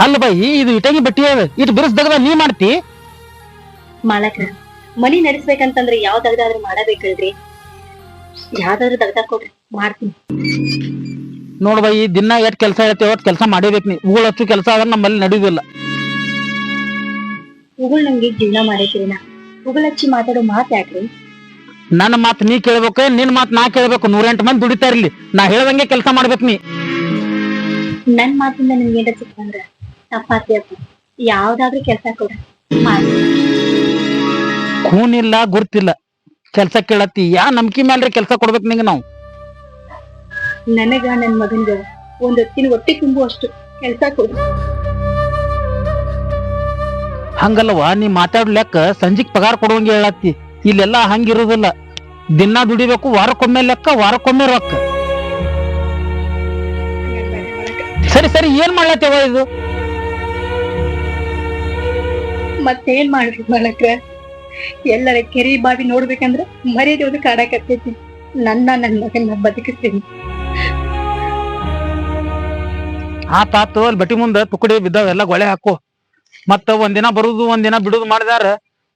ಅಲ್ಲ ಬೈ ಇದು ಇಟಗಿ ಬಟ್ಟಿ ಇದು ಇಟ್ ಬಿರ್ಸ್ದಾಗ ನೀ ಮಾಡ್ತಿ? ಮಾಲಕ್ರ ಮನಿ ನಡೆಸ್ಬೇಕಂತಂದ್ರೆ ಯಾವ ದಗದಾದ್ರೂ ಮಾಡಬೇಕಲ್ರಿ. ಯಾವ್ದಾದ್ರು ದಗದ ಕೊಡ್ರಿ ಮಾಡ್ತೀನಿ. ನೋಡ್ ಬೈ ದಿನ ಎಷ್ಟ್ ಕೆಲಸ ಹೇಳ್ತೇವೆ ಅವತ್ತು ಕೆಲಸ ಮಾಡಬೇಕು ನೀ. ಊಳ್ ಹಚ್ಚು ಕೆಲಸ ಆದ್ರೆ ನಮ್ಮಲ್ಲಿ ನಡೆಯುವುದಿಲ್ಲ ಉಗುಳ್ ನಂಗೆ ಜೀವನ ಮಾಡೈತ್ರಿ ನಾ. ಉಗುಳ್ ಹಚ್ಚಿ ಮಾತಾಡೋ ಮಾತ್ ಯಾಕ್ರಿ? ನನ್ನ ಮಾತ್ ನೀ ಕೇಳ್ಬೇಕು ನಿನ್ ಮಾತ್ ನಾ ಕೇಳ್ಬೇಕು. ನೂರೆಂಟು ಮಂದಿ ದುಡಿತಾ ಇರ್ಲಿ ನಾ ಹೇಳ್ದಂಗೆ ಕೆಲಸ ಮಾಡ್ಬೇಕು ನೀ. ನನ್ ಮಾತಿಂದ ನಿಮ್ಗೆ ಏನಾರ ಸಿಕ್ಕಂದ್ರ ತಪ್ಪಾತಿ ಅಪ್ಪ ಯಾವ್ದಾದ್ರೂ ಕೆಲ್ಸ ಕೊಡ. ಖೂನಿಲ್ಲ ಗುರ್ತಿಲ್ಲ. ಕೆಲ್ಸ ಕೇಳತ್ತಿ. ಯಾ ನಂಬಿಕೆ ಮೇಲ್ರಿ ಕೆಲ್ಸ ಕೊಡ್ಬೇಕು ನಿಂಗೆ ನಾವು? ನನಗ ನನ್ ಮಗನ್ಗ ಒಂದ್ ಹೊತ್ತಿನ ಹೊಟ್ಟೆ ತುಂಬುವಷ್ಟು ಕೆಲ್ಸ ಕೊಡು. ಹಂಗಲ್ವಾ ನೀ ಮಾತಾಡ್ಲಕ್ಕ ಲೆಕ್ಕ ಸಂಜಿಗ್ ಪಗಾರ ಕೊಡುವಂಗೆ ಹೇಳತ್ತಿ. ಇಲ್ಲೆಲ್ಲ ಹಂಗಿರೋದಿಲ್ಲ. ದಿನ ದುಡಿಬೇಕು ವಾರಕ್ಕೊಮ್ಮೆ ಲೆಕ್ಕ ವಾರಕ್ಕೊಮ್ಮೆ ರೊಕ್ಕ. ಸರಿ ಸರಿ ಏನ್ ಮಾಡ್ಲತ್ತೇವ ಇದು? ಮತ್ತೇನ್ ಮಾಡ್ರಿ ಮಾಡಕ್ರ ಎಲ್ಲರ ಕೆರಿ ಬಾವಿ ನೋಡ್ಬೇಕಂದ್ರ ಮರ್ಯಾದೆ ಒಂದು ಕಾಡಕತ್ತೈತಿ ನನ್ನ ನನ್ನ ಮಗನ್ನ ಬದುಕಿಸ್ತೀನಿ. ತಾತು ಅಲ್ಲಿ ಬಟ್ಟಿ ಮುಂದ ತುಕಡಿ ಬಿದ್ದಾವ ಎಲ್ಲ ಗೊಳೆ ಹಾಕು. ಮತ್ತ ಒಂದಿನ ಬರುದು ಒಂದಿನ ಬಿಡುದು ಮಾಡಿದಾರ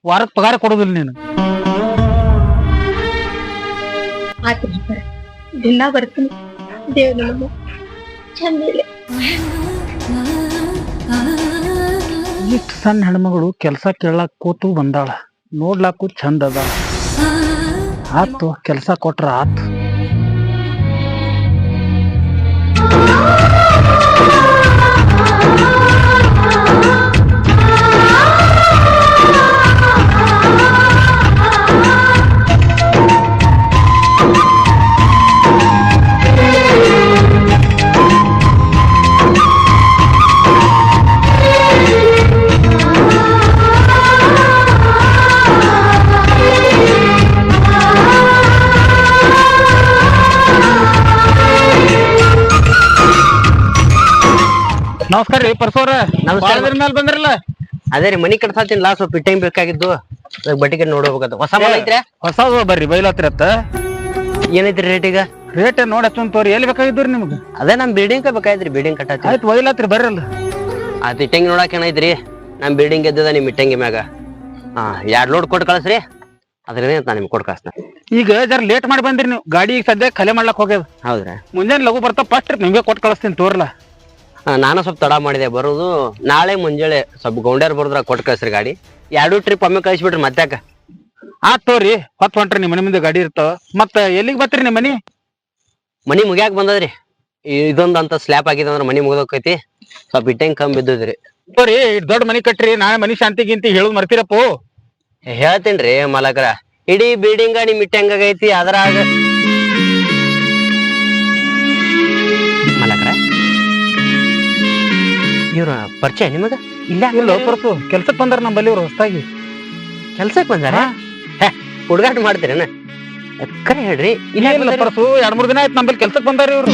ವಾರಕ್ ಪಗಾರ ಕೊಡುದಿಲ್ಲ ನೀನು. ಆತ್ರಿ ದಿನ ಬರ್ತೀನಿ. ದೇವ್ ನಮಗ ಚಂದ ಇಷ್ಟು ಸಣ್ಣ ಹೆಣ್ಮಗಳು ಕೆಲಸ ಕೇಳಕ್ ಕೂತು ಬಂದಾಳ. ನೋಡ್ಲಾಕು ಚಂದ ಅದ ಆತು ಕೆಲಸ ಕೊಟ್ರ ಆತು. ನಮಸ್ಕಾರ ರೀ ಪರ್ಸೋರ ನಮಸ್ಕಾರ. ಮೇಲೆ ಬಂದ್ರಲ್ಲ? ಅದೇ ರೀ ಮನಿ ಕಟ್ಸಾತಿನ್ಲಾ ಸ್ವಲ್ಪ ಟೈಮ್ ಬೇಕಾಗಿದ್ದು. ಅದಕ್ಕೆ ಬಟ್ಟಿಗೆ ನೋಡ್ಬೇಕಂತ ಹೊಸ ಮನೆ ಐತ್ರಿ? ಹೊಸದು ಬರ್ರಿ ಬೈಲಾತ್ರಿ ಅತ್ತ. ಏನೈತ್ರಿ ರೇಟ್ ಈಗ? ರೇಟ್ ನೋಡಿ ತೋರಿ ಎಲ್ಲಿ ಬೇಕಾಗಿದ್ರಿ ನಿಮ್ಗೆ? ಅದೇ ನಮ್ ಬಿಲ್ಡಿಂಗ್ ಬೇಕಾಯ್ತ್ರಿ ಬಿಲ್ಡಿಂಗ್ ಕಟ್ಟಾತಿ ಆಯ್ತು ಒಯ್ಲತ್ರಿ ಬರ್ರಲ್ಲ. ಆತ್ ಇಟ್ಟಂಗಿ ನೋಡಕ್ ಏನೈತ್ರಿ ನಮ್ ಬಿಲ್ಡಿಂಗ್ ಎದ್ದದ ನಿಮ್ಮ ಇಟ್ಟಂಗಿ ಮ್ಯಾಗ. ಹಾ ಎರಡು ಲೋಡ್ ಕೊಟ್ಟು ಕಳಿಸ್ರಿ. ಅದ್ರಿಂದ ನಾ ನಿಮ್ಗೆ ಕೊಟ್ಟು ಈಗ ಜರ ಲೇಟ್ ಮಾಡಿ ಬಂದ್ರಿ ನೀವು. ಗಾಡಿ ಈಗ ಸದ್ಯ ಕಲೆ ಮಾಡ್ಲಕ್ ಹೋಗ್ಯದ. ಹೌದ್ರಿ. ಮುಂಜಾನೆ ಲಘು ಬರ್ತಾ ಫಸ್ಟ್ ನಿಮ್ಗೆ ಕೊಟ್ಟು ಕಳಿಸ್ತೀನಿ ತೋರ್ಲ. ನಾನು ಸ್ವಲ್ಪ ತಡ ಮಾಡಿದೆ ಬರೋದು ನಾಳೆ ಮುಂಜಾನೆ ಸ್ವಲ್ಪ ಗೌಂಡ್ಯಾರ್ ಬರೋದ್ರ ಕೊಟ್ಟು ಕಳಿಸ್ರಿ ಗಾಡಿ. ಎರಡು ಟ್ರಿಪ್ ಒಮ್ಮೆ ಕಳಿಸ್ಬಿಟ್ರಿ ಮತ್ತಾಕ ಆತ್ ತೋರಿ ಹೊತ್ ಹೊಂಟ್ರಿ ನಿಮ್ಮ ಮನೆ ಮುಂದೆ ಗಾಡಿ ಇರ್ತಾವ ಮತ್ತ ಎಲ್ಲಿಗೆ ಬರ್ತೀರಿ ನಿಮ್ಮ ಮನಿ? ಮನಿ ಮುಗ್ಯಾಕ್ ಬಂದದ್ರಿ. ಇದೊಂದು ಅಂತ ಸ್ಲ್ಯಾಪ್ ಆಗಿದೆ ಅಂದ್ರೆ ಮನಿ ಮುಗ್ದೋಕೈತಿ ಸ್ವಲ್ಪ ಇಟ್ಟಂಗಿ ಕಮ್ಮಿ ಬಿದ್ದದ್ರಿ. ತೋರಿ ಇಷ್ಟ್ ದೊಡ್ಡ ಮನಿ ಕಟ್ರಿ ನಾಳೆ ಮನಿ ಶಾಂತಿ ಗಿಂತಿ ಹೇಳುದ್ ಮರ್ತೀರಪ್ಪೋ. ಹೇಳ್ತೇನ್ರಿ ಮಲಗ್ರ ಇಡೀ ಬಿಲ್ಡಿಂಗ್ ನಿಮ್ ಇಟ್ಟಂಗೈತಿ ಅದ್ರಾಗ ಮಲಕ್ರ ಇವ್ರ ಪರಿಚಯ ನಿಮಗ? ಇಲ್ಲ? ಇಲ್ಲ ಪರಸು ಕೆಲ್ಸಕ್ಕೆ ಬಂದಾರ ನಮ್ಮಲ್ಲಿ ಇವ್ರು ಹೊಸ್ತಾಗಿ ಕೆಲ್ಸಕ್ಕೆ ಬಂದಾರ? ಹೇ, ಹುಡುಗಾಟ ಮಾಡ್ತೀರೇನ? ಕರೆ ಹೇಳ್ರಿ. ಇಲ್ಲ ಇಲ್ಲ ಪರ್ಸು ಎರಡ್ ಮೂರು ದಿನ ಆಯ್ತು ನಮ್ಮಲ್ಲಿ ಕೆಲ್ಸಕ್ಕೆ ಬಂದಾರ ಇವ್ರು.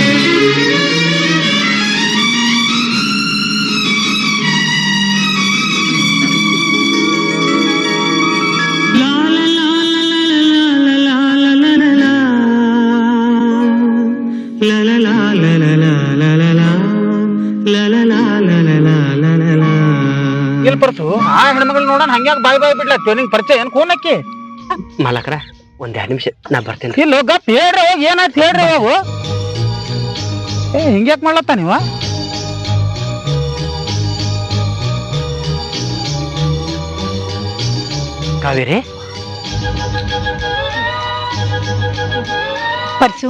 ಇಲ್ಲ ಪರ್ಸು? ಆ ಹೆಣ್ಮಗಳು ನೋಡೋಣ ಹಂಗ್ಯಾಕ್ ಬಾಯ್ ಬಾಯ್ ಬಿಡ್ಲ. ನಿಂಗೆ ಪರಿಚಯ ಏನ್ ಕೋನಕ್ಕಿ ಮಾಲಕ್ರ ಒಂದ್ ಎರಡ್ ನಿಮಿಷ ನಾ ಬರ್ತೇನೆ. ಇಲ್ಲ ಗಪ್ ಹೇಳ್ರಿ ಹೋಗ್ ಏನಾಯ್ತು ಹೇಳ್ರಿ ಅವು? ಏ ಹಿಂಗ್ಯಾಕ್ ಮಾಡ್ಲತ್ತ ನೀವ? ಕಾವೇರಿ? ಪರ್ಸು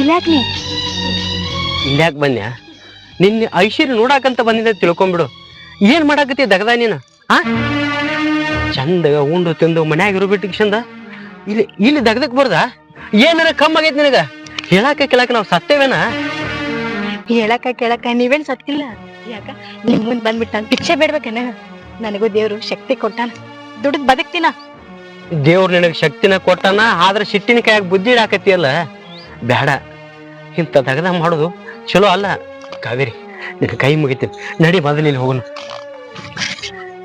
ಇಲ್ಲಾಕ್ಲಿ ಇಲ್ಯಾಕ್ ಬಂದ್ಯಾ? ನಿನ್ನ ಐಶ್ವರ್ಯ ನೋಡಾಕಂತ ಬಂದಿದ್ದೆ ತಿಳ್ಕೊಂಬಿಡು. ಏನ್ ಮಾಡಾಕತ್ತಿ ದಗದ ನೀನ? ಆ? ಚಂದ ಉಂಡು ತಿಂದು ಮನ್ಯಾಗ ಇರೋಬಿಟ್ಟು ಚಂದ. ಇಲ್ಲಿ ಇಲ್ಲಿ ದಗದಕ್ ಬರ್ದ? ಏನಾರ ಕಮ್ಮ ಆಗೈತಿ ನಿನಗ? ಹೇಳಾಕ ಕೇಳಾಕ ನಾವು ಸತ್ತೇವೇನ? ಹೇಳಾಕ ಕೇಳಾಕ ನೀವೇನ್ ಸತ್ತಿಲ್ಲ? ಯಾಕ? ನಿಮ್ ಮುಂದ್ ಬಂದ್ಬಿಟ್ಟ ಭಿಕ್ಷೆ ಬೇಡ್ಬೇಕೇನ? ನನಗೂ ದೇವ್ರು ಶಕ್ತಿ ಕೊಟ್ಟಾನ. ದುಡ್ದು ಬದುಕ್ತೀನ? ದೇವ್ರ ನಿನಗ ಶಕ್ತಿನ ಕೊಟ್ಟಾನ ಆದ್ರ ಸಿಟ್ಟಿನ ಕೈಯಾಗ ಬುದ್ಧಿ ಇಡಾಕತ್ತಿಯಲ್ಲ ಬೇಡ. ಇಂಥ ದಗದ ಮಾಡೋದು ಚಲೋ ಅಲ್ಲ ಕಾವೇರಿ. ನಿನ್ನ ಕೈ ಮುಗಿತೀನಿ. ನಡಿ ಮೊದಲು ಇಲ್ಲಿ ಹೋಗೋಣ.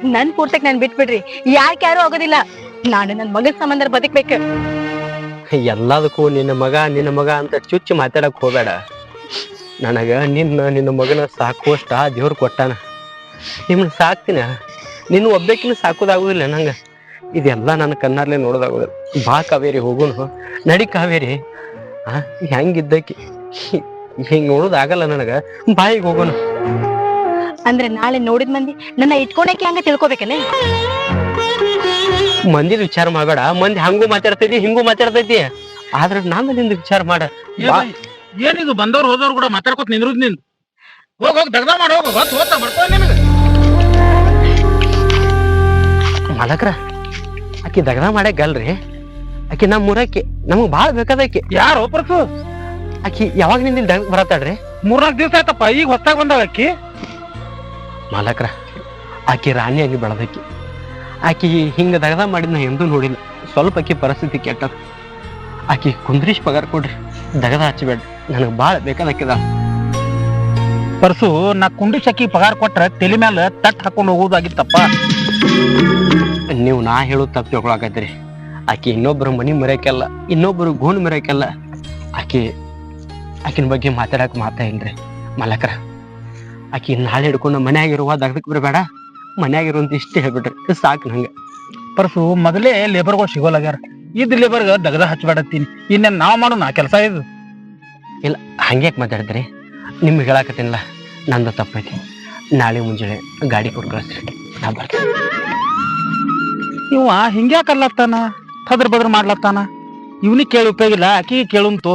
ನನ್ ಪೂರ್ತಕ್ ನಾನ್ ಬಿಟ್ಬಿಡ್ರಿ. ಯಾಕೆ ಯಾರು ಆಗೋದಿಲ್ಲ. ನಾನು ನನ್ನ ಮಗನ ಸಂಬಂಧ ಬದುಕ್ಬೇಕು. ಎಲ್ಲದಕ್ಕೂ ನಿನ್ನ ಮಗ ನಿನ್ನ ಮಗ ಅಂತ ಚುಚ್ಚು ಮಾತಾಡಕ್ ಹೋಗಬೇಡ. ನನಗ ನಿನ್ನ ನಿನ್ನ ಮಗನ ಸಾಕುವಷ್ಟ ದೇವ್ರು ಕೊಟ್ಟಾನ. ನಿಮ್ಮನ್ನ ಸಾಕ್ತೀನ? ನಿನ್ನ ಒಬ್ಬಕಿನ ಸಾಕೋದಾಗುದಿಲ್ಲ ನಂಗೆ. ಇದೆಲ್ಲ ನನ್ನ ಕಣ್ಣಾರ್ಲೆ ನೋಡೋದಾಗುದಿಲ್ಲ ಬಾ ಕಾವೇರಿ ಹೋಗೋಣ. ನಡಿ ಕಾವೇರಿ. ಆ ಹೆಂಗಿದ್ದಕ್ಕೆ? ಹಿಂಗ್ ನೋಡೋದಾಗಲ್ಲ ನನಗ. ಬಾಯಿಗೆ ಹೋಗೋಣ. ಅಂದ್ರೆ ನಾಳೆ ನೋಡಿದ ಮಂದಿ ನನ್ನ ಇಟ್ಕೊಳಕ್ಕೆ ಹಂಗ ತಿಳ್ಕೊಬೇಕನೆ? ಮಂದಿ ವಿಚಾರ ಮಾಡಬೇಡ. ಮಂದಿ ಹಂಗೂ ಮಾತಾಡ್ತೈತಿ ಹಿಂಗೂ ಮಾತಾಡ್ತೈತಿ. ಆದ್ರ ನಾನು ನಿಂದ ವಿಚಾರ ಮಾಡ. ಬಾ. ಏನಿದು? ಬಂದವ್ರು ಹೋದವ್ರು ಕೂಡ ಮಾತಾಡ್ಕೊತ ನಿಂದ್ರು ನಿಂದ್ ಹೋಗ್ ಹೋಗ್ ದಗ್ದ ಮಾಡ ಹೋಗು ಹೊತ್ತು ಹೋತ ಬರ್ತಾವ ನಿಮಗೆ ಮಲಕ್ರ ಆಕಿ ದಗದ ಗಲ್ರಿ. ಆಕಿ ನಮ್ಮ ಊರಕ್ಕೆ ನಮಗ್ ಬಾಳ ಬೇಕಾದಕಿ ಯಾರು ಪರ್ಸು ಆಕಿ ಯಾವಾಗ ಬರತಾಡ್ರಿ ಬರತ್ತಾಳ್ರಿ? ಮೂರ್ನಾಲ್ಕು ದಿವಸ ಆಯ್ತಪ್ಪ ಈಗ ಹೊಸ್ದಾಗ ಬಂದಾಳ ಅಕ್ಕಿ ಮಾಲಕ್ರ ಆಕಿ ರಾಣಿಯಾಗಿ ಬೆಳೆದಕ್ಕಿ ಆಕಿ ಹಿಂಗ ದಗದ ಮಾಡಿದ್ ನಾ ಎಂದೂ ನೋಡಿಲ್ಲ. ಸ್ವಲ್ಪ ಆಕಿ ಪರಿಸ್ಥಿತಿ ಕೆಟ್ಟದ. ಆಕಿ ಕುಂದ್ರಿಶ್ ಪಗಾರ ಕೊಡ್ರಿ. ದಗದ ಹಚ್ಚಬೇಡ್ರಿ ನನಗೆ ಬಾಳ ಬೇಕಾದಕ್ಕಿದ ಪರ್ಸು ನಾ ಕುಂಡಿ ಚಕ್ಕಿ ಪಗಾರ ಕೊಟ್ರ ತಲೆ ಮ್ಯಾಲ ತಟ್ ಹಾಕೊಂಡು ಹೋಗುದಾಗಿತ್ತಪ್ಪ. ನೀವು ನಾ ಹೇಳು ತಪ್ಪು ತಿಳ್ಕೊಳಕತ್ರಿ ಆಕಿ ಇನ್ನೊಬ್ರ ಮನಿ ಮರ್ಯಾಕಲ್ಲ ಇನ್ನೊಬ್ರು ಗೋಣ್ ಮರ್ಯಾಕಲ್ಲ ಆಕಿ ಆಕಿನ ಬಗ್ಗೆ ಮಾತಾಡಕ್ ಮಾತಾ ಇಲ್ರಿ. ಮಾಲಕರ ಆಕಿ ನಾಳೆ ಹಿಡ್ಕೊಂಡು ಮನ್ಯಾಗಿರುವ ದಗದಕ್ ಬರಬೇಡ ಮನ್ಯಾಗಿರುವಂತ ಇಷ್ಟೇ ಹೇಳ್ಬಿಟ್ರಿ. ಸಾಕು ನಂಗೆ. ಪರ್ಸು ಮೊದಲೇ ಲೇಬರ್ಗಳು ಸಿಗೋಲಾಗ್ಯಾರ ಇದ್ ಲೇಬರ್ಗ ದಗದ ಹಚ್ಚಬೇಡತ್ತೀನಿ ಇನ್ನೇನ್ ನಾವ್ ನಾ ಕೆಲಸ ಇದು. ಇಲ್ಲ ಹಂಗ್ಯಾಕೆ ಮಾತಾಡಿದ್ರಿ ನಿಮ್ಗೆ ಹೇಳಾಕತ್ತೀನಲ್ಲ ನಂದು ತಪ್ಪೈತಿ. ನಾಳೆ ಮುಂಜಾನೆ ಗಾಡಿ ಕೊಟ್ಟು ಕಳಿಸ್ರಿ. ನಾ ಬರ್ತೀನಿ. ಇವ ಹಿಂಗ್ಯಾಕಲ್ಲತ್ತಾನ ಹದ್ರ ತದ್ರ ಬದ್ರ ಮಾಡ್ಲತ್ತಾನ? ಇವನಿಗೆ ಕೇಳಿ ಉಪಯೋಗ ಇಲ್ಲ ಆಕಿಗೆ ಕೇಳುಂತು.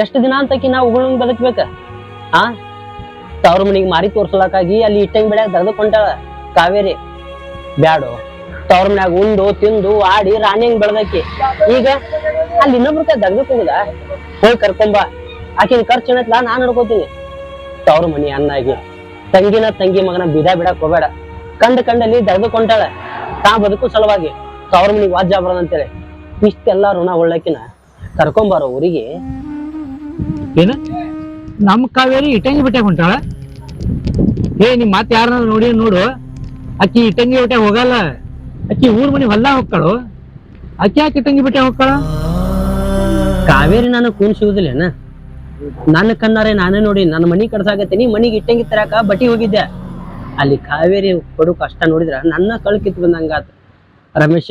ಎಷ್ಟು ದಿನ ಅಂತಕಿ ನಾವು ಉಗುಳಂಗ್ ಬದುಕ್ಬೇಕ? ಆ? ತವ್ರ ಮನಿಗೆ ಮಾರಿ ತೋರ್ಸಲಕ್ಕಾಗಿ ಅಲ್ಲಿ ಇಟ್ಟಂಗ್ ಬೆಳ್ಯಾಗ ತೆಗೆದುಕೊಂಡಾಳ ಕಾವೇರಿ. ಬ್ಯಾಡು. ತವ್ರ ಮನ್ಯಾಗ ಉಂಡು, ತಿಂದು, ಆಡಿ, ರಾಣಿಯಂಗ್ ಬೆಳ್ದಕ್ಕಿ ಈಗ ಅಲ್ಲಿ ಇನ್ನೊಬ್ರ ಕೈ ದಗ್ದಕ್ ಹೋಗುದ ಹೋಗಿ ಕರ್ಕೊಂಬ. ಆಕಿನ ಖರ್ಚು ಏನತ್ಲ? ನಾನ್ ನಡ್ಕೋತೀನಿ. ತವ್ರ ಮನಿ ಅನ್ನಾಗಿ. ತಂಗಿನ ತಂಗಿ ಮಗನ ಬಿದ ಬಿಡಕ್ ಹೋಗ್ಬೇಡ. ಕಂಡ ಕಂಡಲ್ಲಿ ತೆಗೆದುಕೊಂಡಾಳ ತಾ ಬದುಕು ಸಲುವಾಗಿ. ತವ್ರ ಮನಿಗ್ ವಾಜ್ಯ ಬರೋದಂತೇಳಿ. ಇಷ್ಟೆಲ್ಲ ಋಣ ಒಳ್ಳಕಿನ ಕರ್ಕೊಂಬಾರೋ ಊರಿಗೆ ಏನ? ನಮ್ಮ ಕಾವೇರಿ ಇಟ್ಟಂಗಿ ಬಿಟ್ಟಾಗ ಹೊಂಟಾಳ. ಏ, ನಿಮ್ ಮಾತ್ ಯಾರನ್ನ ನೋಡಿ ನೋಡು. ಅಕ್ಕಿ ಇಟ್ಟಂಗಿ ಬಿಟ್ಟಾಗ ಹೋಗಲ್ಲ. ಅಕ್ಕಿ ಊರ್ ಮನೆ ಹೊಲ್ಲ ಹೋಗ್ತಾಳು ಅಕ್ಕಿ ಯಾಕೆ ಇಟ್ಟಂಗಿ ಬಿಟ್ಟಾಗ ಹೋಗ್ತಾಳ ಕಾವೇರಿ ನಾನು ಕೂನ್ ಸಿಗುದಿಲ್ಲೇನ ನನ್ನ ಕಣ್ಣಾರೆ ನಾನೇ ನೋಡಿ ನನ್ನ ಮನಿ ಕಡ್ಸಾಕತ್ತೀನಿ, ಮನಿಗೆ ಇಟ್ಟಂಗಿ ತರಾಕ ಬಟ್ಟಿ ಹೋಗಿದ್ದೆ. ಅಲ್ಲಿ ಕಾವೇರಿ ಕೊಡು ಕಷ್ಟ ನೋಡಿದ್ರ ನನ್ನ ಕಳ್ ಕಿತ್ ಬಂದಂಗಾತ. ರಮೇಶ,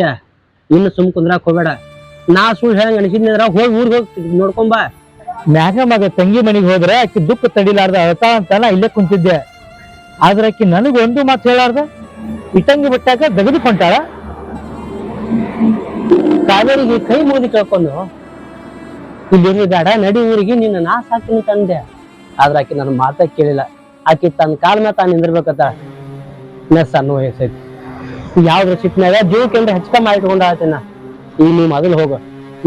ಇನ್ನು ಸುಮ್ ಕುಂದ್ರಾಕ್ ಹೋಗ್ಬೇಡ. ನಾ ಸುಳ್ಳು ಹೇಳಂಗ ಅನಿಸಿದ್ರ ಹೋಗಿ ಊರ್ಗ್ ಹೋಗಿ ನೋಡ್ಕೊಂಬಾ. ಮ್ಯಾಗ ಮಗ ತಂಗಿ ಮನೆಗೆ ಹೋದ್ರೆ ಆಕಿ ದುಃಖ ತಡಿಲಾರ್ದ ಅಳ್ತಾಳ ಅಂತ ನಾ ಇಲ್ಲೇ ಕುಂತಿದ್ದೆ. ಆದ್ರ ಆಕಿ ನನಗೆ ಒಂದು ಮಾತು ಹೇಳಾರ್ದ? ಇಟ್ಟಂಗಿ ಬಿಟ್ಟಾಗ ದಗದಿ ಕೊಂಟಾಳ ಕಾವೇರಿಗೆ ಕೈ ಮುಗಿದು ಕೇಳ್ಕೊಂಡು ಇಲ್ಲಿ ಬೇಡ, ನಡಿ ಊರಿಗೆ, ನಿನ್ನ ನಾ ಸಾಕಿನ ತಂದೆ. ಆದ್ರ ಆಕಿ ನನ್ನ ಮಾತ ಕೇಳಿಲ್ಲ. ಆಕಿ ತನ್ನ ಕಾಲ ಮೇಲೆ ತಾನು ನಿಂದಿರ್ಬೇಕತ್ತ ನೆಸ್ ಸಣ್ಣ ವಯಸ್ಸೈತಿ ಯಾವ್ದ್ರ ಸಿಟ್ನಾಗ ಜೀವಕ್ಕೆಂದ್ರೆ ಹೆಚ್ಚಕ ಮಾಡಿಟ್ಕೊಂಡ ಆತನ? ಈ ನೀವು ಮೊದಲು ಹೋಗು.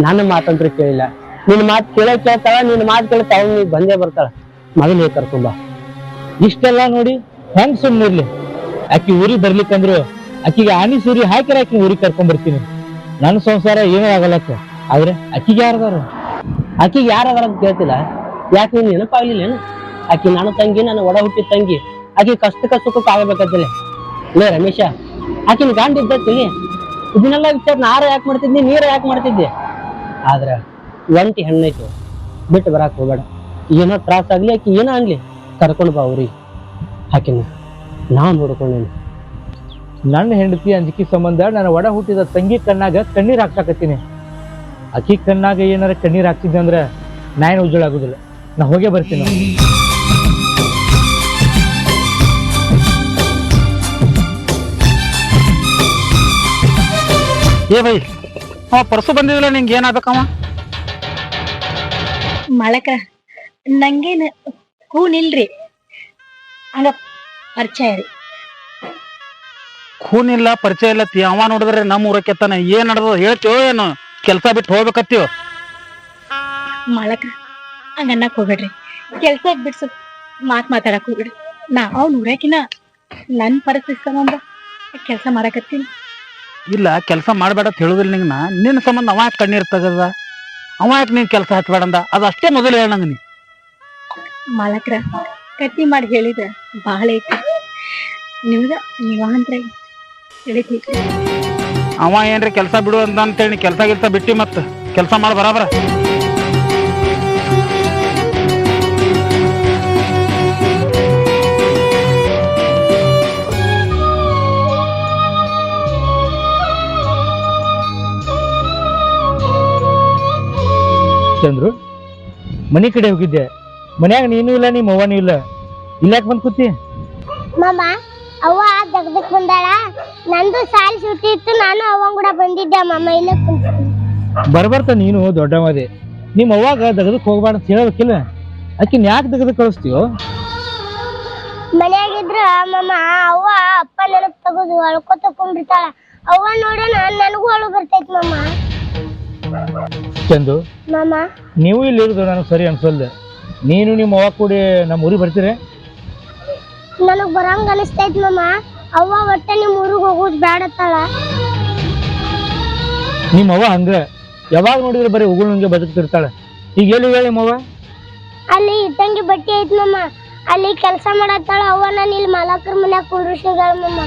ನನ್ನ ಮಾತಂತ್ರ ಕೇಳಿಲ್ಲ. ನಿನ್ನ ಮಾತು ಕೇಳ ಕೇಳ್ತಾಳ ನಿನ್ನ ಮಾತು ಕೇಳ್ತಾ ಅವ್ನು ನೀ ಬಂದೇ ಬರ್ತಾಳ. ಮಗನೇ ಕರ್ಕೊಂಬ ಇಷ್ಟೆಲ್ಲಾ ನೋಡಿ ಹೆಂಗ್ ಸುಮ್ಮನಿರ್ಲಿ ಆಕಿ ಊರಿಗೆ ಬರ್ಲಿಕ್ಕಂದ್ರು ಆಕಿಗೆ ಆನಿ ಸೂರಿ ಹಾಕಿರ ಆಕಿ ಊರಿಗೆ ಕರ್ಕೊಂಡ್ ಬರ್ತೀನಿ. ನನ್ನ ಸಂಸಾರ ಏನೂ ಆಗಲ್ಲಕ್ಕ ಆದ್ರೆ ಆಕಿಗೆ ಯಾರದಾರ ಆಕಿಗೆ ಯಾರದಾರ ಅಂತ ಕೇಳ್ತಿಲ್ಲ? ಯಾಕೆ ನೀನು ನೆನಪಾಗ್ಲಿಲ್ಲ ಏನು? ಆಕಿ ನಾನು ತಂಗಿ, ನನ್ನ ಒಡ ಹುಟ್ಟಿದ ತಂಗಿ. ಆಕಿ ಕಷ್ಟ ಸುಖಕ್ಕೆ ಆಗಬೇಕಂತಿಲ್ಲ ಲೇ ರಮೇಶ ಆಕಿನ ಗಾಂಡಿದ್ದೆ ತಿಳಿ ಇದನ್ನೆಲ್ಲ ವಿಚಾರ ನಾರ ಯಾಕೆ ಮಾಡ್ತಿದ್ದೆ, ನೀರ ಯಾಕೆ ಮಾಡ್ತಿದ್ದೆ? ಆದ್ರ ಒಂಟಿ ಹೆಣ್ಣೈತು ಬಿಟ್ಟು ಬರಾಕ್ ಹೋಗ್ಬೇಡ. ಏನೋ ತ್ರಾಸ ಆಗ್ಲಿ ಆಕಿ ಏನೋ ಅನ್ಲಿ ಕರ್ಕೊಂಡು ಬಾ ಅವ್ರಿ ಆಕಿನ ನಾ ನೋಡ್ಕೊಂಡೇನಿ. ನನ್ನ ಹೆಂಡತಿ ಅಂಜಿಕೆ ಸಂಬಂಧ ನನ್ನ ಒಡ ಹುಟ್ಟಿದ ತಂಗಿ ಕಣ್ಣಾಗ ಕಣ್ಣೀರ್ ಹಾಕ್ಸಾಕತ್ತೀನಿ. ಅಕ್ಕಿ ಕಣ್ಣಾಗ ಏನಾರ ಕಣ್ಣೀರ್ ಹಾಕ್ತಿದ್ದೆ ಅಂದ್ರೆ ನಾನು ಉಜ್ಜಳ ಆಗುದಿಲ್ಲ. ನಾ ಹೋಗೇ ಬರ್ತೀನಿ. ಏ ಬೈ ಅವ ಪರ್ಸು ಬಂದಿದಿಲ್ಲ ನಿಂಗೆ? ಏನಾಗ್ಬೇಕವ ಮಳಕ. ನಂಗೇನ ಕೂನಿಲ್ರಿ? ಹಂಗ ಪರಿಚಯ ರೀ. ಖೂನಿಲ್ಲ ಪರಿಚಯ ಇಲ್ಲ. ಯಾವ ನೋಡಿದ್ರೆ ನಮ್ಮ ಊರಕ್ಕೆ ತಾನೆ. ಏನ್ ನಡ್ದದ ಹೇಳ್ತೀವೋ ಏನು. ಕೆಲಸ ಬಿಟ್ಟು ಹೋಗ್ಬೇಕತ್ತೀವ. ಮಳಕ. ಹಂಗ ಅನ್ನಕ್ ಹೋಗ್ಬೇಡ್ರಿ. ಕೆಲ್ಸ ಬಿಡ್ಸ. ಮಾತ್ ಮಾತಾಡಕ್ ಹೋಗ್ಬೇಡ್ರಿ. ನಾ ಅವ್ನ ಊರಾಕಿನ ನನ್ ಪರಿಸ್ಥಿತಿ ಸಂಬಂಧ ಕೆಲಸ ಮಾಡಕತ್ತೀನಿ. ಇಲ್ಲ ಕೆಲಸ ಮಾಡಬೇಡ ಅಂತ ಹೇಳುದಿಲ್ಲ ನಿಂಗೆ ನಿನ್ನ ಸಂಬಂಧ ಅವ ಕಣ್ಣೀರ್ ತೆಗದ ಅವ ಯಾಕೆ ನೀನ್ ಕೆಲಸ ಹಚ್ಬೇಡಂದ ಅದು? ಅಷ್ಟೇ ಮೊದಲು ಹೇಳಂಗ ನೀ. ಮಾಲಕ್ರ ಕಟ್ಟಿ ಮಾಡಿ ಹೇಳಿದ ಬಹಳ ಐತಿ. ನಿಮ್ಗ ನೀವಾಂತ್ರ ತಿಳಿತೈತಿ ಅವ ಏನ್ರಿ ಕೆಲಸ ಬಿಡು ಅಂತ ಅಂತೇಳಿ ಕೆಲಸ ಗಿಲ್ಸ ಬಿಟ್ಟಿ ಮತ್ತ. ಕೆಲಸ ಮಾಡಿ ಬರಾಬರ. ಚಂದ್ರು ಮನೆ ಕಡೆ ಹೋಗಿದ್ದೆ. ಮನ್ಯಾಗ ನೀನು ಇಲ್ಲ ನಿಮ್ಮ ಅವ್ವನೂ ಇಲ್ಲ. ಇಲ್ಲಾಕ್ ಬಂದ್ ಕೂತಿ? ಮಾಮ ಅವ್ವ ದಗ್ದಕ್ ಬಂದಾಳ. ನಂದು ಸಾಲಿ ಸುಟ್ಟಿ ಇತ್ತು ನಾನು ಅವನ್ ಕೂಡ ಬಂದಿದ್ದೆ. ಮಾಮ ಇಲ್ಲ ಬರ್ಬರ್ತ ನೀನು ದೊಡ್ಡವದೆ ನಿಮ್ಮ ಅವ್ವಾಗ ದಗದಕ್ ಹೋಗ್ಬಾರ್ದು ಅಂತ ಹೇಳ್ಬೇಕಿಲ್ಲ ಆಕಿನ್ ಯಾಕೆ ದಗದಕ್ ಕಳಿಸ್ತೀಯೋ? ಮನ್ಯಾಗಿದ್ರ ಮಾಮ ಅವ್ವ ಅಪ್ಪ ನೆನಪ್ ತಗೋದು ಅಳ್ಕೊತ ಕುಂಡಿರ್ತಾಳ ಅವ್ವ ನೋಡೋಣ ನನಗೂ ಅಳು ಬರ್ತೈತಿ ಮಾಮ. ಚಂದು? ಮಾಮ. ನೀವು ಇಲ್ಲಿ ಇರೋದು ನನಗೆ ಸರಿ ಅನ್ಸಲ್ದೆ. ನೀನು ನಿಮ್ಮ ಅವ್ವ ಕೂಡಿ ನಮ್ಮ ಊರಿಗೆ ಬರ್ತೀರಿ? ನನಗ್ ಬರಂಗ ಅನಿಸ್ತೈತ್ ಮಾಮ. ಅವ್ವ ಒಟ್ಟ ನಿಮ್ಮ ಊರಿಗೆ ಹೋಗೋದು ಬ್ಯಾಡತ್ತಾಳ ನಿಮ್ಮ ಅವ್ವ ಹಂಗ. ಯಾವಾಗ ನೋಡಿದ್ರೆ ಬರೀ ಉಗುಳ್ನಂಗೆ ಬದುಕ್ತಿರ್ತಾಳೆ. ಈಗ ಎಲ್ಲಿ ಹೇಳಿ ನಿಮ್ಮವ್ವ ಅಲ್ಲಿ ಇಟ್ಟಂಗಿ ಬಟ್ಟೆ ಐತ್ ಮಾಮ. ಅಲ್ಲಿ ಕೆಲಸ ಮಾಡತ್ತಾಳ ಅವ್ವ. ನಾನು ಇಲ್ಲಿ ಮಾಲಕರ ಮನ್ಯಾಗ ಕುಂಡ್ರಿಸಿದಾಳ ಮಾಮ.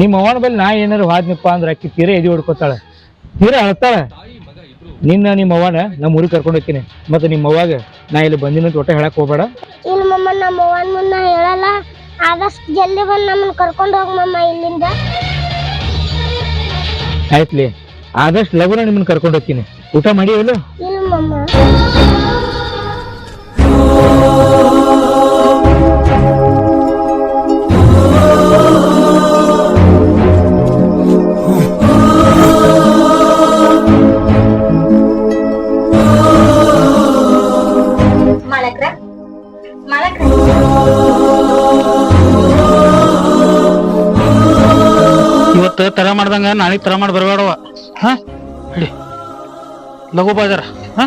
ನಿಮ್ಮ ಅವ್ವನ ಬಲ್ಲಿ ನಾ ಏನಾರು ಹಾದ್ನಪ್ಪ ಅಂದ್ರೆ ಅಕ್ಕಿ ತೀರ ಎದಿ ಹೊಡ್ಕೋತಾಳೆ. ತೀರ ಅಳ್ತಾಳೆ. ನಿನ್ನ ನಿಮ್ಮ ಅವ್ವನ ನಮ್ಮ ಊರಿಗೆ ಕರ್ಕೊಂಡು ಹೋಗ್ತೀನಿ. ಮತ್ತೆ ನಿಮ್ಮ ಅವ್ವಾಗ ನಾ ಇಲ್ಲಿ ಬಂದಿನ ಒಟ್ಟ ಹೇಳಕ್ ಹೋಗ್ಬೇಡ. ಇಲ್ಲ ಮಮ್ಮ ನಮ್ಮ ಅವ್ವನ ಮುನ್ನ ಹೇಳಲ್ಲ. ಆದಷ್ಟು ಜಲ್ದಿ ಬಂದು ನಮ್ಮನ್ನ ಕರ್ಕೊಂಡು ಹೋಗ್ ಮಮ್ಮ ಇಲ್ಲಿಂದ. ಆಯ್ತ್ಲಿ. ಆದಷ್ಟು ಲಗುನ ನಿಮ್ಮನ್ನ ಕರ್ಕೊಂಡು ಹೋಗ್ತೀನಿ. ಊಟ ಮಾಡಿ ಇಲ್ಲ ಮಮ್ಮ ಮಾಡ್ದಂಗ ನಾಳೆ ತರ ಮಾಡಿ ಬರಬೇಡವ ಹಾ? ಹೇಳಿ ಲಘು ಬಾಜಾರ ಹಾ.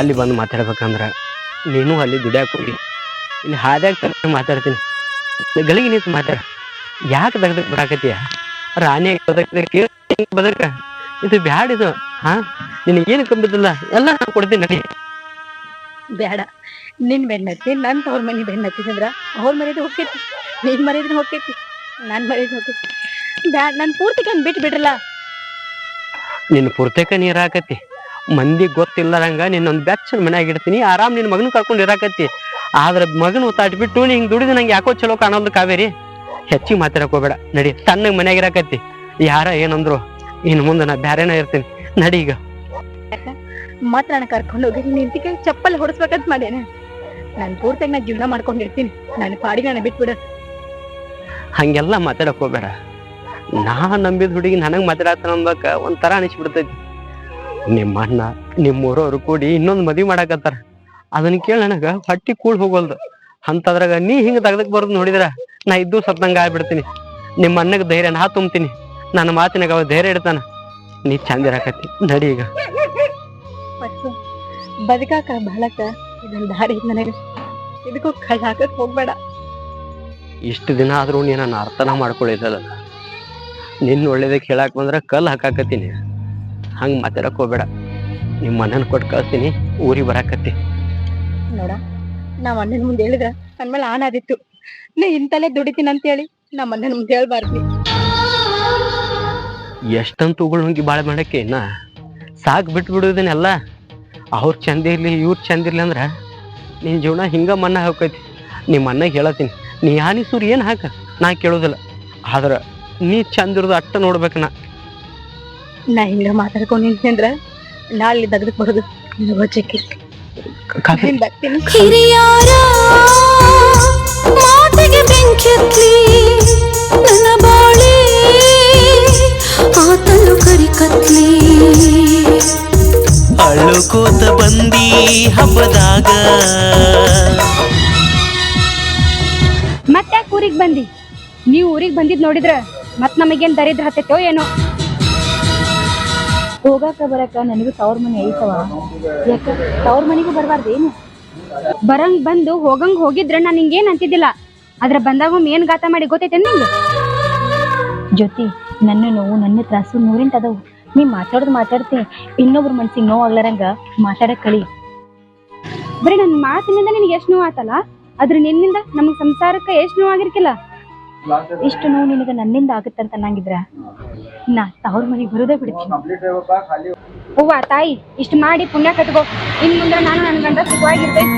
ಅಲ್ಲಿ ಬಂದು ಮಾತಾಡ್ಬೇಕಂದ್ರೆ ನೀನು ಅಲ್ಲಿ ದುಡ್ಯಾಕೆ ಹೋಗಿ. ಇಲ್ಲಿ ಹಾದ್ಯಾಗ ತರ ಮಾತಾಡ್ತೀನಿ. ಗಳಿಗೆ ನಿಂತು ಮಾತಾಡ. ಯಾಕೆ ತೆಗ್ದಕ್ ಬರಾಕತ್ತೀಯ? ರಾಣಿ ಬದಕ ಬದಕ. ಇದು ಬ್ಯಾಡ ಇದು. ಹಾ? ನಿನಗೇನು ಕಂಬಿದಿಲ್ಲ ಎಲ್ಲ ನಾನು ಕೊಡ್ತೀನಿ ನಡಿ. ಬೇಡ ನಿನ್ ಬೆನ್ನತ್ತಿ ನನ್ ತವ್ರ ಮನಿ ಅಂದ್ರ ಅವ್ರ ಮರ್ಯಾದೆ ಹೋಗ್ತೈತಿ ನಿನ್ ಮರ್ಯಾದೆ ಹೋಗ್ತೈತಿ ನನ್ ಮರ್ಯಾದೆ ಹೋಗ್ತೈತಿ ಬ್ಯಾಡ ನನ್ ಪೂರ್ತಿ ಕಂದ್ ಬಿಟ್ಟು ಬಿಡ್ರಲ್ಲ. ನಿನ್ನ ಪೂರ್ತಿಕ ನೀರ್ ಹಾಕತಿ ಮಂದಿ ಗೊತ್ತಿಲ್ಲದಂಗ ನಿನ್ನೊಂದು ಬೆಚ್ಚನ ಮನ್ಯಾಗ ಇಡ್ತೀನಿ. ಆರಾಮ್ ನಿನ್ನ ಮಗನ ಕರ್ಕೊಂಡು ಇರಾಕತ್ತಿ. ಆದ್ರ ಮಗನ ಬಿಟ್ಟು ನೀ ಹಿಂಗೆ ದುಡಿದು ನಂಗೆ ಯಾಕೋ ಚಲೋ ಕಾಣೋದು ಕಾವೇರಿ? ಹೆಚ್ಚಿಗೆ ಮಾತಾಡಕ್ ಹೋಗ್ಬೇಡ. ನಡಿ ತನ್ನ ಮನ್ಯಾಗ ಇರಾಕತ್ತಿ. ಯಾರ ಏನಂದ್ರು ಇನ್ನು ಮುಂದೆ ನಾ ಬ್ಯಾರೇನ ಇರ್ತೀನಿ. ನಡಿ ಈಗ. ಮತ್ ನನ್ನ ಕರ್ಕೊಂಡು ಹೋಗಿ ನಿಂತಿಗೆ ಚಪ್ಪಲ್ ಹೊಡಿಸ್ಬೇಕಂತ ಮಾಡೇನೆ ನಾನು ಪೂರ್ತಿಯಾಗಿ ನಾ ಜೀವನ ಮಾಡ್ಕೊಂಡಿರ್ತೀನಿ ನನ್ನ ಪಾಡಿ ನನ್ನ ಬಿಟ್ಬಿಡು. ಹಂಗೆಲ್ಲ ಮಾತಾಡಕ್ ಹೋಗ್ಬೇಡ. ನಾ ನಂಬಿದ ಹುಡುಗಿ ನನಗೆ ಮಾತಾಡತ್ತ ಅಂದಕ್ಕ ಒಂಥರ ಅನಿಸ್ಬಿಡ್ತೈತಿ. ನಿಮ್ಮ ಅಣ್ಣ ನಿಮ್ಮ ಊರವ್ರು ಕೂಡಿ ಇನ್ನೊಂದು ಮದ್ವಿ ಮಾಡಾಕತ್ತಾರ. ಅದನ್ನ ಕೇಳಿ ನನಗ ಹೊಟ್ಟಿ ಕೂಳ್ ಹೋಗೋಲ್ದು. ಅಂತದ್ರಾಗ ನೀ ಹಿಂಗ ತಗದಕ್ ಬರೋದು ನೋಡಿದ್ರ ನಾ ಇದ್ದು ಸತ್ತಂಗ ಆಗ್ಬಿಡ್ತೀನಿ. ನಿಮ್ಮ ಅಣ್ಣಗೆ ಧೈರ್ಯ ನಾ ತುಂಬ್ತೀನಿ. ನನ್ನ ಮಾತಿನಾಗ ಅವ ಧೈರ್ಯ ಇಡ್ತಾನ. ನೀ ಚಂದಿರಾಕತಿ ನಡಿ ಈಗ. ಬದುಕಾಕ ಬಾಳಕ ಇದೊಂದ್ ದಾರಿ ನನಗೆ. ಇದಕ್ಕೂ ಕಳ್ಳ ಹಾಕಕ್ ಹೋಗ್ಬೇಡ. ಇಷ್ಟು ದಿನ ಆದ್ರೂ ನೀನ ನನ್ನ ಅರ್ಥನ ಮಾಡ್ಕೊಳ್ಳಿದ್ದಲ್ಲ ನಿನ್ನ ಒಳ್ಳೇದಕ್ಕೆ ಹೇಳಕ್ ಬಂದ್ರೆ ಕಲ್ ಹಾಕಾಕತ್ತೀನಿ. ಹಂಗ್ ಮಾತಾಡಕ್ ಹೋಗ್ಬೇಡ. ನಿಮ್ಮ ಅಣ್ಣನ ಕೊಟ್ಟು ಕಳಿಸ್ತೀನಿ ಊರಿಗೆ ಬರಾಕತ್ತಿ. ನೋಡ ನಾವ್ ಅಣ್ಣನ ಮುಂದೆ ಹೇಳಿದ್ರ ನನ್ ಮೇಲೆ ಆನಾದಿತ್ತು ನೀ ಇಂತಲೇ ದುಡಿತೀನಿ ಅಂತ ಹೇಳಿ ನಮ್ಮ ಅಣ್ಣನ ಮುಂದೆ ಹೇಳ್ಬಾರ್ದು. ಎಷ್ಟಂತ ಉಗುಳ್ ನುಂಗಿ ಬಾಳೆ ಮಾಡಕ್ಕೆ ಇನ್ನ? ಸಾಕ್ ಬಿಟ್ಟು ಬಿಡುದನ್ನೆಲ್ಲ? ಅವ್ರ ಚಂದ ಇರ್ಲಿ ಇವ್ರ ಚಂದ ಇರ್ಲಿ ಅಂದ್ರ ನಿನ್ ಜೀವನ ಹಿಂಗ ಮನ್ನ ಹಾಕೈತಿ. ನಿಮ್ಮ ಅಣ್ಣಗೆ ಹೇಳತ್ತೀನಿ ನೀ ಯಾನಿ ಸೂರ್ ಏನ್ ಹಾಕ? ನಾ ಕೇಳೋದಿಲ್ಲ. ಆದ್ರ ನೀ ಚಂದ ಇರೋದು ಅಟ್ಟ ನೋಡ್ಬೇಕು ನಾ. ನಾ ಹಿಂಗ ಮಾತಾಡ್ಕೊಂಡ್ ನಿಂತಂದ್ರ ನಾಳೆ ದಗ್ದಕ್ ಬರೋದು ಗೊಚ್ಚಕ್ಕೆ ಕಾವೇರಿ ಬರ್ತೀನಿ. ಹಿರಿಯಾರ ಮಾತಿಗೆ ಬೆಂಕಿತ್ಲಿ ನನ್ನ ಬಾಳೆ ಆತಲು ಕರಿಕತ್ಲಿ. ಹಳೆ ಅಳುಕೋತ ಬಂದಿ ಹಬ್ಬದಾಗ. ಮತ್ತೆ ಯಾಕೆ ಊರಿಗೆ ಬಂದಿ? ನೀವು ಊರಿಗೆ ಬಂದಿದ್ ನೋಡಿದ್ರ ಮತ್ ನಮಗೇನ್ ದರಿದ್ರ ಹತ್ತೈತೋ ಏನೋ? ಹೋಗಾಕ ಬರಕ ನನಗೂ ತವ್ರ ಮನೆ ಐತವ. ಯಾಕ? ತವ್ರ ಮನೆಗೂ ಬರಬಾರ್ದೇನು? ಬರಂಗ್ ಬಂದು ಹೋಗಂಗ್ ಹೋಗಿದ್ರ ನಾನು ಹಿಂಗೇನ್ ಅಂತಿದ್ದಿಲ್ಲ. ಆದ್ರ ಬಂದಾಗ ಒಮ್ಮೆ ಏನ್ ಗಾತ ಮಾಡಿ ಗೊತ್ತೈತೆ ನಿಂಗೆ? ಜ್ಯೋತಿ, ನನ್ನ ನೋವು, ನನ್ನ ತ್ರಾಸು ನೂರಿಂತ ಅದಾವು. ನೀ ಮಾತಾಡೋದು ಮಾತಾಡ್ತಿ, ಇನ್ನೊಬ್ರ ಮನ್ಸಿಗೆ ನೋವು ಆಗ್ಲಾರಂಗ ಮಾತಾಡಕ್ ಕಳಿ. ಬರೀ ನನ್ನ ಮಾತಿನಿಂದ ನಿನಗೆ ಎಷ್ಟು ನೋವು ಆತಲ್ಲ? ಆದ್ರೆ ನಿನ್ನಿಂದ ನಮ್ಗೆ ಸಂಸಾರಕ್ಕೆ ಎಷ್ಟು ನೋವು ಆಗಿರ್ಕಿಲ್ಲ? ಇಷ್ಟು ನೋವು ನಿನಗೆ ನನ್ನಿಂದ ಆಗುತ್ತಂತ ಅನ್ನಂಗಿದ್ರ ನಾ ತವ್ರ ಮನೆಗೆ ಬರೋದೇ ಬಿಡ್ತೀನಿ. ಹೂವ ತಾಯಿ ಇಷ್ಟು ಮಾಡಿ ಪುಣ್ಯ ಕಟ್ಕೋ. ಇನ್ ಮುಂದೆ ನಾನು ನನ್ನ ಗಂಡ ಸುಖವಾಗಿರ್ತೇನೆ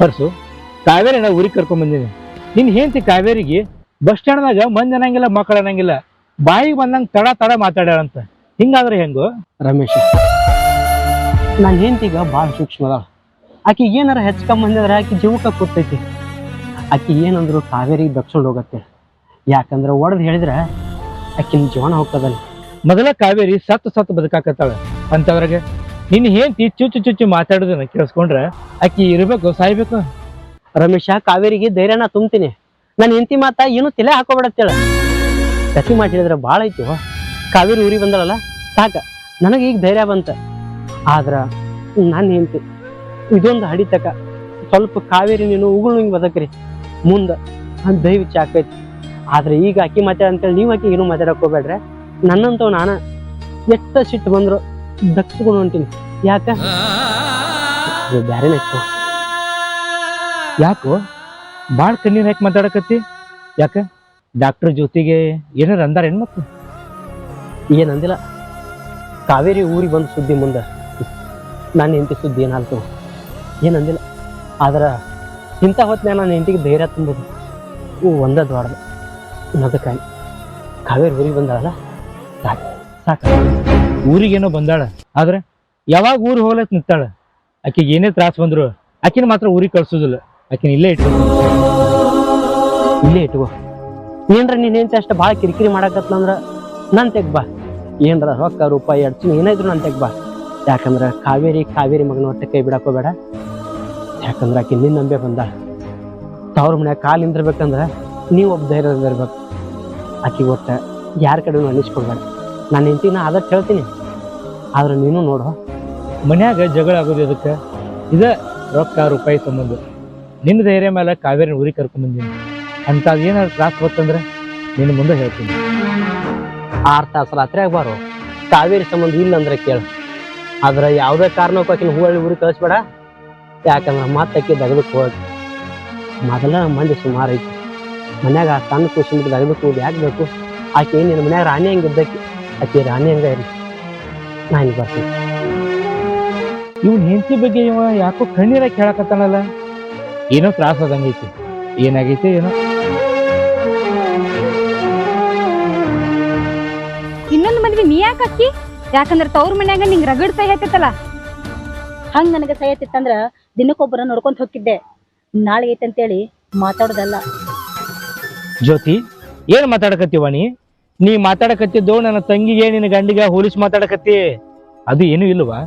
ಪರ್ಸು ಕಾವೇರಿನ ಊರಿಗೆ ಕರ್ಕೊಂಡ್ ಬಂದೀನಿ. ನಿನ್ ಹೆಂಡತಿ ಕಾವೇರಿಗೆ ಬಸ್ ಸ್ಟ್ಯಾಂಡ್ದಾಗ ಮಂದಿ ಅನ್ನಂಗಿಲ್ಲ ಮಕ್ಕಳು ಅನ್ನಂಗಿಲ್ಲ. ಬಾಯಿಗೆ ಬಂದಂಗ ತಡ ತಡ ಮಾತಾಡ್ಯಾರಂತ ಹಿಂಗಾದ್ರೆ ಹೆಂಗು? ರಮೇಶ ನನ್ನ ಹೆಂಡತಿಗ ಭಾಳ ಸೂಕ್ಷ್ಮ ಅದಾಳ. ಆಕಿ ಏನಾರ ಕಮ್ಮಿ ಬಂದಿದ್ರೆ ಆಕಿ ಜೀವಕ್ಕೆ ಕೂತೈತಿ ಆಕಿ ಏನಂದ್ರು ಕಾವೇರಿಗೆ ದಕ್ಷಿಣ ಹೋಗತ್ತೆ. ಯಾಕಂದ್ರೆ ಒಡೆದು ಹೇಳಿದ್ರೆ ಆಕಿನ ಜೀವನ ಹೋಗ್ತದಲ್ಲ. ಮೊದಲ ಕಾವೇರಿ ಸತ್ತು ಸತ್ತು ಬದುಕಾಕತ್ತಾಳ. ಅಂತವ್ರಿಗೆ ನಿನ್ನ ಹೆಂಡತಿ ಚುಚ್ಚು ಚುಚ್ಚು ಮಾತಾಡೋದನ್ನ ಕೇಳಿಸ್ಕೊಂಡ್ರೆ ಆಕಿ ಇರಬೇಕು ಸಾಯ್ಬೇಕು. ರಮೇಶ, ಕಾವೇರಿಗೆ ಧೈರ್ಯನ ತುಂಬ್ತೀನಿ. ನನ್ನ ಹೆಂಡತಿ ಮಾತ ಏನು ತಲೆ ಹಾಕೋಬೇಡತ್ತೇಳ ಕತಿ ಹೇಳಿದ್ರೆ ಭಾಳ ಐತಿ ಕಾವೇರಿ ಊರಿಗೆ ಬಂದಳಲ್ಲ, ಸಾಕ. ನನಗೆ ಈಗ ಧೈರ್ಯ ಬಂತ. ಆದ್ರೆ ನನ್ನ ಹೆಂಡತಿ, ಇದೊಂದು ಹಡಿತಕ. ಸ್ವಲ್ಪ ಕಾವೇರಿ ನೀನು ಉಗುಳು ಹಿಂಗೆ ಬದಕ್ರಿ. ಮುಂದೆ ಅದು ದೈವಿಚ್ಚ ಆಕೈತಿ. ಆದ್ರೆ ಈಗ ಅಕ್ಕಿ ಮಾತಾಡ ಅಂತೇಳಿ ನೀವು ಅಕ್ಕಿ ಏನು ಮಾತಾಡಕ್ ಹೋಗ್ಬೇಡ್ರೆ. ನನ್ನಂತವ್ ನಾನ ಎಷ್ಟ ಸಿಟ್ಟು ಬಂದ್ರು ದಕ್ಷಿಣ ಹೊಂಟೀನಿ ಯಾಕ? ಬ್ಯಾರೇನೆ ಯಾಕೋ? ಭಾಳ ಕಣ್ಣೀರು ಹಾಕಿ ಮಾತಾಡಕತ್ತಿ? ಯಾಕ? ಡಾಕ್ಟರ್ ಜೊತೆಗೆ ಏನಾರು ಅಂದಾರ ಏನ್ ಮತ್ತೆ ಏನಂದಿಲ್ಲ. ಕಾವೇರಿ ಊರಿಗೆ ಬಂದು ಸುದ್ದಿ ಮುಂದೆ. ನಾನು ಹೆಂಡತಿ ಸುದ್ದಿ ಏನಾಯ್ತು ಏನಂದಿಲ್ಲ. ಆದ್ರೆ ಇಂಥ ಹೊತ್ತಿನ ನಾನು ಹೆಂಡತಿಗೆ ಧೈರ್ಯ ತುಂಬೋದು. ಹ್ಞೂ ಒಂದೇ ದ್ವಾರದ ಅದಕ್ಕಾಗಿ ಕಾವೇರಿ ಊರಿಗೆ ಬಂದಾಳಲ್ಲ? ಸಾಕು. ಸಾಕು. ಊರಿಗೇನೋ ಬಂದಾಳ. ಆದ್ರೆ ಯಾವಾಗ ಊರು ಹೋಗ್ಲತ್ತ ನಿಂತಾಳ? ಆಕೆಗೆ ಏನೇ ತ್ರಾಸ ಬಂದ್ರು ಆಕಿನ ಮಾತ್ರ ಊರಿಗೆ ಕಳ್ಸೋದಿಲ್ಲ. ಆಕಿನ ಇಲ್ಲೇ ಇಟ್ಟು ಇಲ್ಲೇ ಇಟ್ಕೋ. ಏನ್ರ ನೀನ್ ಏನ್ ಅಷ್ಟು ಭಾಳ ಕಿರಿಕಿರಿ ಮಾಡಕತ್ಲ ಅಂದ್ರ ನನ್ ತೆಗ್ ಬಾ. ಏನ್ರ ರೊಕ್ಕ, ರೂಪಾಯಿ ಅಡ್ಚಿ ಏನಾದ್ರು ನನ್ ತೆಗ್ ಬಾ. ಯಾಕಂದ್ರ ಕಾವೇರಿ ಕಾವೇರಿ ಮಗನ ಹೊಟ್ಟೆ ಕೈ ಬಿಡಾಕೋಬೇಡ ಯಾಕಂದ್ರ ಆಕಿ ನಿನ್ನ ನಂಬೆ ಬಂದ. ತವ್ರ ಮನ್ಯಾಗ ಕಾಲ್ ನಿಂದಿರ್ಬೇಕಂದ್ರ ನೀವು ಒಬ್ಬ ಧೈರ್ಯದಿಂದ ಇರ್ಬೇಕು. ಆಕಿ ಒಟ್ಟ ಯಾರ ಕಡೆನೂ ಅನಿಸ್ಕೊಡ್ಬೇಡ ನಾನು ಹೆಂಡತಿ ನಾ ಅದಕ್ಕೆ ಹೇಳ್ತೀನಿ. ಆದ್ರೆ ನೀನು ನೋಡು ಮನ್ಯಾಗ ಜಗಳ ಆಗೋದು ಅದಕ್ಕೆ ಇದ ರೊಕ್ಕ, ರೂಪಾಯಿ ಸಂಬಂಧ. ನಿನ್ನ ಧೈರ್ಯ ಮೇಲೆ ಕಾವೇರಿ ಊರಿಗೆ ಕರ್ಕೊಂಡ್ಬಂದಿನಿ ಅಂತ ಏನಾದ್ರು ತ್ರಾಸ ಬರ್ತಂದ್ರೆ ನಿನ್ನ ಮುಂದೆ ಹೇಳ್ತೀನಿ. ಆರು ತಾಸು ರಾತ್ರಿ ಆಗ್ಬಾರು ಕಾವೇರಿ ಸಂಬಂಧ ಇಲ್ಲ ಅಂದ್ರೆ ಕೇಳು. ಆದ್ರೆ ಯಾವುದೇ ಕಾರಣಕ್ಕೂ ಆಕಿನ ಹೂವಳ್ಳಿ ಊರಿಗೆ ಕಳಿಸ್ಬೇಡ. ಯಾಕಂದ್ರೆ ಮತ್ತೆ ದಗದಕ್ಕೆ ಹೋಗಿ. ಮೊದಲ ಮಂದಿ ಸುಮಾರು ಐತಿ. ಮನ್ಯಾಗ ಆ ಸಣ್ಣ ಖುಷಿ ಮುಟ್ಟು ದಗದಕ್ಕೆ ಹೋಗಿ ಯಾಕೆ ಬೇಕು? ಆಕೆ ನಿನ್ನ ಮನ್ಯಾಗ ರಾಣಿ ಹಂಗೆ ಇದ್ದಕ್ಕೆ ಆಕೆ ರಾಣಿ ಹಂಗ ಇರಲಿ. ನಾನು ಬರ್ತೀನಿ. ಇವ್ನ ಹೆಂಡತಿ ಬಗ್ಗೆ ಇವ ಯಾಕೋ ಕಣ್ಣೀರ ಕೇಳಕತ್ತಾನಲ್ಲ? ಏನೋ ತ್ರಾಸ ಆದಂಗೈತಿ ಏನಾಗೈತಿ ಏನೋ? ಇನ್ನೊಂದು ಮದ್ವೆ ನೀ ಯಾಕೆ ಅಕ್ಕಿ? ಯಾಕಂದ್ರೆ ತವ್ರ ಮನ್ಯಾಗ ನಿಂಗ್ ರಗಡ್ ಸಹಿ ಹೇಳ್ತಿತ್ತಲ್ಲ ಹಂಗ ನನಗೆ ಸಹ ಹತ್ತಿತ್ತಂದ್ರ ದಿನಕ್ಕೊಬ್ಬರ ನೋಡ್ಕೊಂತ ಹೋಗಿದ್ದೆ. ನಾಳೆ ಐತಂತೇಳಿ ಮಾತಾಡೋದಲ್ಲ. ಜ್ಯೋತಿ ಏನ್ ಮಾತಾಡಕತ್ತೀವ ನೀ? ನೀ ಮಾತಾಡಕತ್ತಿದ್ದು ನನ್ನ ತಂಗಿಗೆ ನಿನ್ನ ಗಂಡಿಗೆ ಹೋಲಿಸಿ ಮಾತಾಡಕತ್ತಿ. ಅದು ಏನು ಇಲ್ವಾ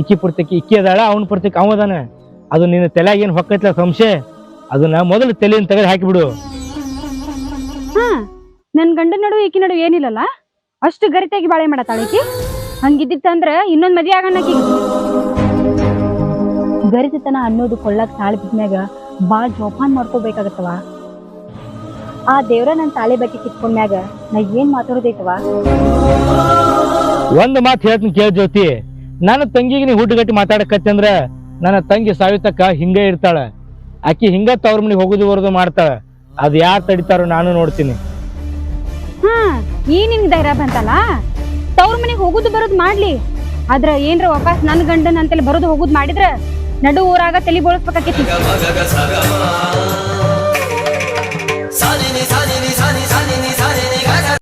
ಇಕ್ಕಿ ಪುರ್ತಕಿ ಇಕ್ಕಿ ಅದಾಳ ಅವ್ನ ಪುರ್ತಕಿ ಅವ ಅದಾನ. ಅದು ನಿನ್ನ ತಲೆಯಾಗ ಏನ್ ಹೊಕ್ಕೈತ್ಲ ಸಂಶಯ? ಅದನ್ನ ಮೊದಲು ತಲೆಯನ್ನು ತೆಗೆದು ಹಾಕಿಬಿಡು. ಹಾ ನನ್ ಗಂಡನ ನಡುವೆ ಈಕಿ ನಡುವೆ ಏನಿಲ್ಲಲ್ಲ? ಅಷ್ಟು ಗರಿತಾಗಿ ಬಾಳೆ ಮಾಡತ್ತಾಳ ಈಕಿ. ಹಂಗಿದ್ದಿತ್ತಂದ್ರ ಇನ್ನೊಂದ್ ಮದ್ವೆ ಆಗ ಗರಿತನ ಗರಿತತನ ಅನ್ನೋದು ಕೊಳ್ಳಕ್ ತಾಳಿ ಬಿದ್ಮ್ಯಾಗ ಬಾಳ್ ಜೋಪಾನ್ ಮಾಡ್ಕೋಬೇಕಾಗತ್ತವ. ಆ ದೇವ್ರ ನನ್ ತಾಳಿ ಬಗ್ಗೆ ಕಿತ್ಕೊಂಡ್ಮ್ಯಾಗ ನಾ ಏನ್ ಮಾತಾಡೋದೈತವ? ಒಂದು ಮಾತು ಹೇಳ್ತೀನಿ ಕೇಳ ಜ್ಯೋತಿ. ನನ್ನ ತಂಗಿಗೆ ನೀ ಹುಟ್ಟುಗಟ್ಟಿ ಮಾತಾಡಕತ್ತಿ ಅಂದ್ರ ನನ್ನ ತಂಗಿ ಸಾವಿತಕ್ಕ ಹಿಂಗೆ ಇರ್ತಾಳ ಆಕಿ ಹಿಂಗ ತವ್ರ ಮನೆಗೆ ಹೋಗುದು ಬರೋದು ಮಾಡ್ತಾಳ ಅದು ಯಾರು ತಡಿತಾರೋ ನಾನು ನೋಡ್ತೀನಿ ಹಾ ಈ ನಿಂಗೆ ಧೈರ್ಯ ಬಂತಲ್ಲ ತವ್ರ ಮನೆಗೆ ಹೋಗುದು ಬರೋದು ಮಾಡ್ಲಿ ಆದ್ರ ಏನ್ರ ವಾಪಸ್ ನನ್ ಗಂಡನ ಅಂತೇಳಿ ಬರೋದು ಹೋಗುದು ಮಾಡಿದ್ರ ನಡು ಊರಾಗ ತಲೆ ಬೋಳಿಸ್ಬೇಕಾಕೈತಿ ಸಾಲಿನಿ ಸಾಲಿನಿ ಸಾಲಿನಿ ಸಾಲಿನಿ